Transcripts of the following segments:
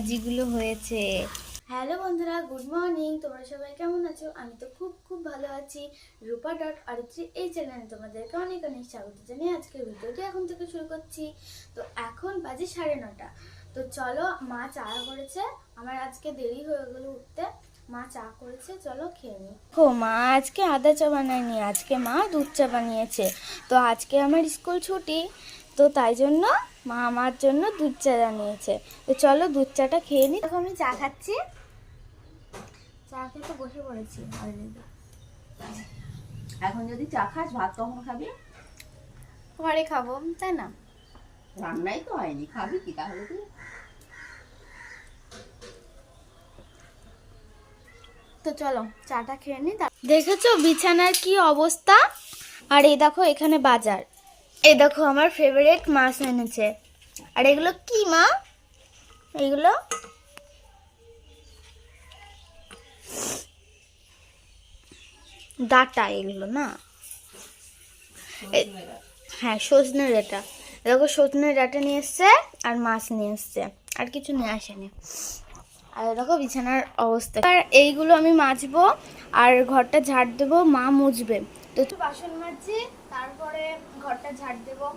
ভাজিগুলো হয়েছে। হ্যালো বন্ধুরা good morning. তোমরা সবাই কেমন আছো? আমি তো খুব খুব ভালো আছি। রূপা ডট অরিত্রী এই চ্যানেলে তোমাদেরকে অনেক অনেক স্বাগত জানিয়ে আজকের ভিডিওটি এখন থেকে শুরু করছি। তো এখন বাজে সাড়ে নটা। তো চলো মা চা করেছে। আমার আজকে দেরি হয়ে গেলো উঠতে। মা চা করেছে চলো খেয়ে নিই। ও মা আজকে আদা চা বানায়নি আজকে মা দুধ চা বানিয়েছে। তো আজকে আমার স্কুল ছুটি। তো তাই জন্য মা আমার জন্য দুধ চা বানিয়েছে। তো চলো দুধ চাটা খেয়ে নিই দেখো আমি চা খাচ্ছি। চা খেতে বসে পড়েছি। এখন যদি চা খাস ভাত কখন খাবি? পরে খাব তাই না? রান্নাই তো হয়নি। খাবি কি তাহলে তুই? তো চলো চাটা খেয়ে তার- দেখেছ বিছানার কি অবস্থা? আর এই দেখো এখানে বাজার। এই দেখো, আমার ফেভারিট মাছ এনেছে। আর এগুলো কি, মা? এগুলো? ডাটা এগুলো, না? হ্যাঁ সজনে ডাটা। দেখো, সজনে ডাটা নিয়ে এসছে আর মাছ নিয়ে এসছে। আর কিছু নিয়ে আসেনি। আর দেখো, বিছানার অবস্থা। আর এইগুলো আমি মাজবো, আর ঘরটা ঝাড় দেবো, মা মুছবে। তো বাসন মাজছি, তারপরে ঘরটা ঝাড় দেবো,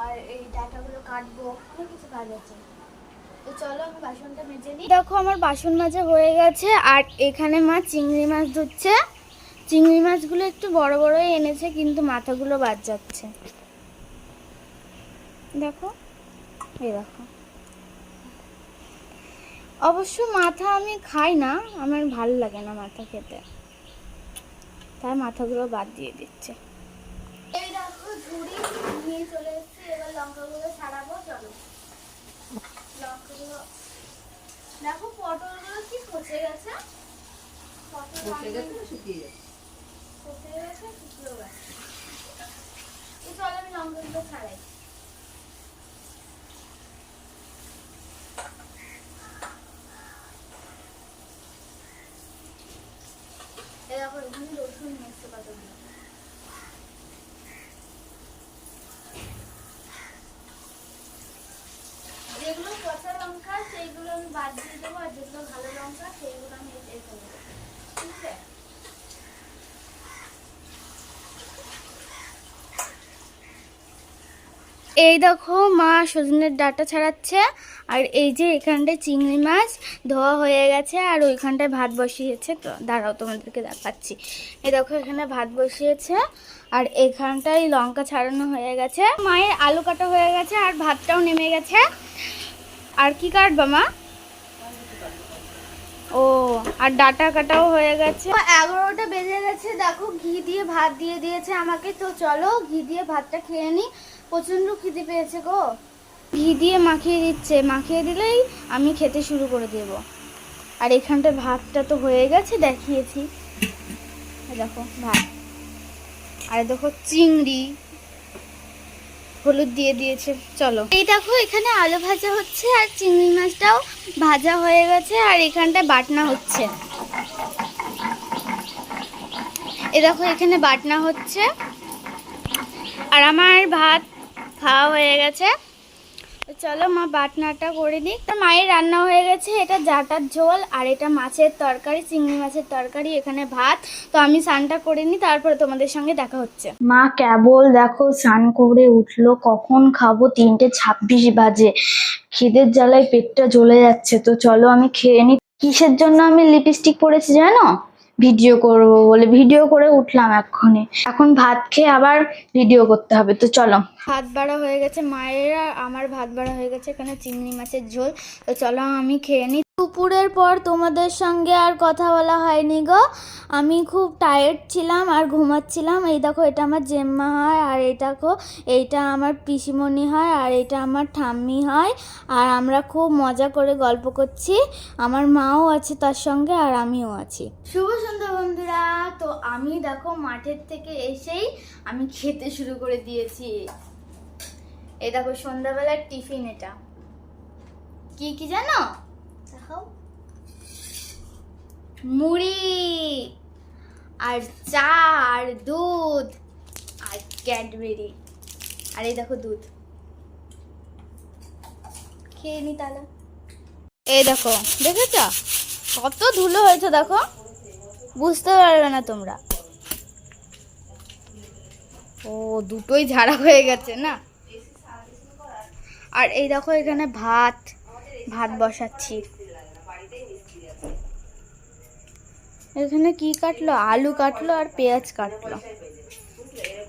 আর এই ডাটাগুলো কাটবো, অনেক কিছু কাজ আছে। দেখো আমার বাসন মাজা হয়ে গেছে, আর এখানে মা চিংড়ি মাছ ধুচ্ছে। চিংড়ি মাছগুলো একটু বড় বড়ই এনেছে, কিন্তু মাথাগুলো বাদ যাচ্ছে। দেখো এই দেখো। অবশ্য মাথা আমি খাই না, আমার ভালো লাগে না মাথা খেতে। তাই মাথাগুলো বাদ দিয়ে দিচ্ছে। দেখো পটলগুলো কি পচে গেছে পটল গেছে শুকিয়ে গেছে পচে গেছে শুকিয়ে গেছে চলো আমি লঙ্কাগুলো ছাড়াই। এই ওখানে রসুন নিয়ে এসছে কতগুলো যেগুলো পচা লঙ্কা, সেইগুলো আমি বাদ দিয়ে দেবো, আর যেগুলো ভালো লঙ্কা, সেইগুলো আমি এটাই দেবো। ঠিক আছে? এই দেখো মা সজনের ডাটা ছাড়াচ্ছে, আর এই যে এখানটায় চিংড়ি মাছ ধোয়া হয়ে গেছে, আর ওইখানটায় ভাত বসিয়েছে। তো দাঁড়াও, তোমাদেরকে দেখাচ্ছি। এই দেখো এখানে ভাত বসিয়েছে, আর এখানটায় লঙ্কা ছাড়ানো হয়ে গেছে। মায়ের আলু কাটা হয়ে গেছে, আর ভাতটাও নেমে গেছে। আর কি কাটবা মা? আর ডাটা কাটাও হয়ে গেছে। এগারোটা বেজে গেছে দেখো ঘি দিয়ে ভাত দিয়ে দিয়েছে আমাকে। তো চলো ঘি দিয়ে ভাতটা খেয়ে নি। প্রচণ্ড খিদে পেয়েছে গো। ঘি দিয়ে মাখিয়ে দিচ্ছে। মাখিয়ে দিলেই আমি খেতে শুরু করে দেব। আর এখানটা ভাতটা তো হয়ে গেছে দেখিয়েছি। দেখো ভাত। আর দেখো চিংড়ি। হলুদ দিয়ে দিয়েছে, চলো। এই দেখো, এখানে আলু ভাজা হচ্ছে আর চিংড়ি মাছটাও ভাজা হয়ে গেছে আর এখানটায় বাটনা হচ্ছে। এ দেখো, এখানে বাটনা হচ্ছে। আর আমার ভাত খাওয়া হয়ে গেছে। চলো মা বাটনাটা করে দিই তো মায়ের রান্না হয়ে গেছে। এটা জাটার ঝোল আর এটা মাছের তরকারি, চিংড়ি মাছের তরকারি, এখানে ভাত। তো আমি স্নানটা করে নিই, তারপরে তোমাদের সঙ্গে দেখা হচ্ছে। মা, কেবল দেখো, স্নান করে উঠল, কখন খাব? তিনটে ছাব্বিশ বাজে। খিদের জ্বালায় পেটটা জ্বলে যাচ্ছে। তো চলো আমি খেয়ে নিই। কিসের জন্য আমি লিপস্টিক পরেছি জানো? ভিডিও করব বলে। ভিডিও করে উঠলাম এক্ষুনি এখন ভাত খেয়ে আবার ভিডিও করতে হবে, তো চলো। ভাত বাড়া হয়ে গেছে মায়েরা আমার ভাত বাড়া হয়ে গেছে এখানে চিংড়ি মাছের ঝোল। তো চলো আমি খেয়ে নিই দুপুরের পর তোমাদের সঙ্গে আর কথা বলা হয়নি গো। আমি খুব টায়ার্ড ছিলাম আর ঘুমাচ্ছিলাম। এই দেখো, এটা আমার জেম্মা হয় আর দেখো, এইটা আমার পিসিমণি হয় আর এটা আমার ঠাম্মি হয় আর আমরা খুব মজা করে গল্প করছি। আমার মাও আছে তার সঙ্গে আর আমিও আছি। শুভ সন্ধ্যা বন্ধুরা। তো আমি দেখো মাঠের থেকে এসেই আমি খেতে শুরু করে দিয়েছি। এই দেখো সন্ধ্যাবেলার টিফিন এটা। কি কি জানো? দেখাও। মুড়ি আর চা আর দুধ। আর ক্যাডবেরি আর এই দেখো দুধ। খেয়ে নি তাহলে। এই দেখো, দেখেছ? কত ধুলো হয়েছে দেখো। বুঝতে পারবে না তোমরা। ও, দুটোই ঝাড়া হয়ে গেছে না? আর এই দেখো এখানে ভাত ভাত বসাচ্ছি। এখানে কি কাটলো? আলু কাটলো আর পেঁয়াজ কাটলো।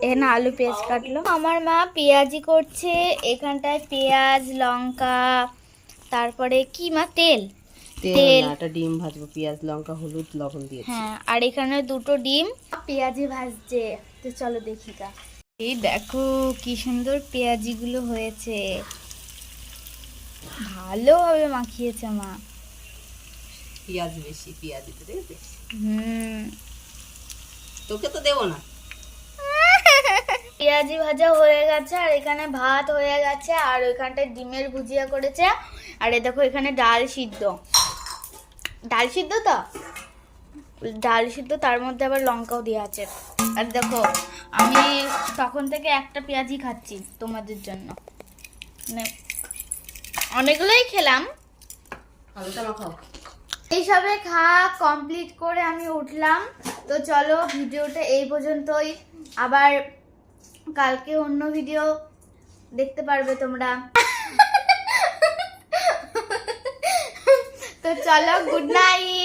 এখানে আলু পেঁয়াজ কাটলো। আমার মা পেঁয়াজি করছে। এখানটায় পেঁয়াজ লঙ্কা তারপরে কি মা? তেল। তেল। একটা ডিম ভাজবো পেঁয়াজ লঙ্কা হলুদ লবণ দিয়ে হ্যাঁ আর এখানে দুটো ডিম। পেঁয়াজি ভাজছে। তো চলো দেখি কা এই দেখো কি সুন্দর পেঁয়াজিগুলো হয়েছে। ভালোভাবে মাখিয়েছে মা। পেঁয়াজ বেশি পেঁয়াজ দিতে দেখেছিস? হুম। তোকে তো দেবো না। পেঁয়াজি ভাজা হয়ে গেছে আর এখানে ভাত হয়ে গেছে আর ওইখানটায় ডিমের ভুজিয়া করেছে। আর এ দেখো এখানে ডাল সিদ্ধ। ডাল সিদ্ধ তো? ডাল সিদ্ধ তার মধ্যে আবার লঙ্কাও দেওয়া আছে। আর দেখো আমি তখন থেকে একটা পেঁয়াজি খাচ্ছি তোমাদের জন্য। মানে অনেকগুলোই খেলাম। মাখাও। এইসবে খাওয়া কমপ্লিট করে আমি উঠলাম। তো চলো ভিডিওটা এই পর্যন্তই। আবার কালকে অন্য ভিডিও দেখতে পারবে তোমরা। তো চলো গুড নাইট